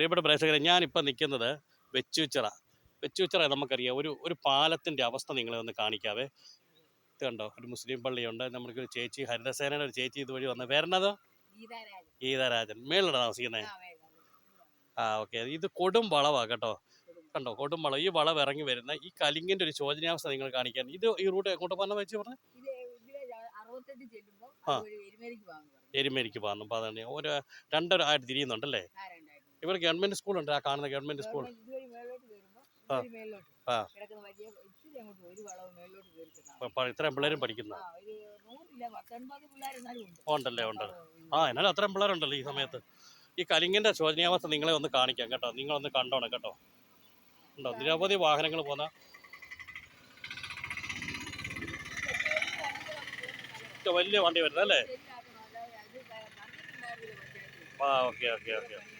പ്രിയപ്പെട്ട പ്രേക്ഷകരെ ഞാനിപ്പോൾ നിൽക്കുന്നത് വെച്ചൂച്ചിറ. വെച്ചൂച്ചിറ നമുക്കറിയാം. ഒരു ഒരു പാലത്തിന്റെ അവസ്ഥ നിങ്ങളെ ഒന്ന് കാണിക്കാവേ. ഇത് കണ്ടോ? ഒരു മുസ്ലിം പള്ളിയുണ്ട്. നമ്മൾക്ക് ഒരു ചേച്ചി ഹരിതസേനയുടെ ഒരു ചേച്ചി ഇതുവഴി വന്ന. പേരണത് ഗീതാരാജൻ. മേളിലാണ് താമസിക്കുന്നത് ആ, ഓക്കെ. ഇത് കൊടും വളവാണ് കേട്ടോ. കണ്ടോ? കൊടും വളവ്. ഈ വളവ് ഇറങ്ങി വരുന്ന ഈ കലിങ്ങിന്റെ ഒരു ശോചനാവസ്ഥ നിങ്ങൾ കാണിക്കാൻ. ഇത് ഈ റൂട്ട് എങ്ങോട്ട് പോകുന്ന വെച്ച് പറഞ്ഞു? എരുമേലിക്ക് പോകുന്നു അതാണ്. ഒരു രണ്ടര ആയിട്ട് തിരിയുന്നുണ്ടല്ലേ? ഇവിടെ ഗവൺമെന്റ് സ്കൂളുണ്ട് ആ കാണുന്ന ഗവൺമെന്റ് സ്കൂൾ. ഗവൺമെന്റ് ആ. ഇത്രയും പിള്ളേരും പഠിക്കുന്ന. ഉണ്ടല്ലേ ഉണ്ട്. ആ എന്നാലും അത്രയും പിള്ളേരുണ്ടല്ലോ ഈ സമയത്ത്. ഈ കലിങ്ങിന്റെ ശോചനീയാവസ്ഥ നിങ്ങളെ ഒന്ന് കാണിക്കാം കേട്ടോ നിങ്ങളൊന്ന് കണ്ടോണം കേട്ടോ. ഉണ്ടോ? നിരവധി വാഹനങ്ങൾ പോന്ന വലിയ വണ്ടി വരുന്നത് അല്ലേ അത് ആ ഓക്കെ ഓക്കെ ഓക്കെ. പണി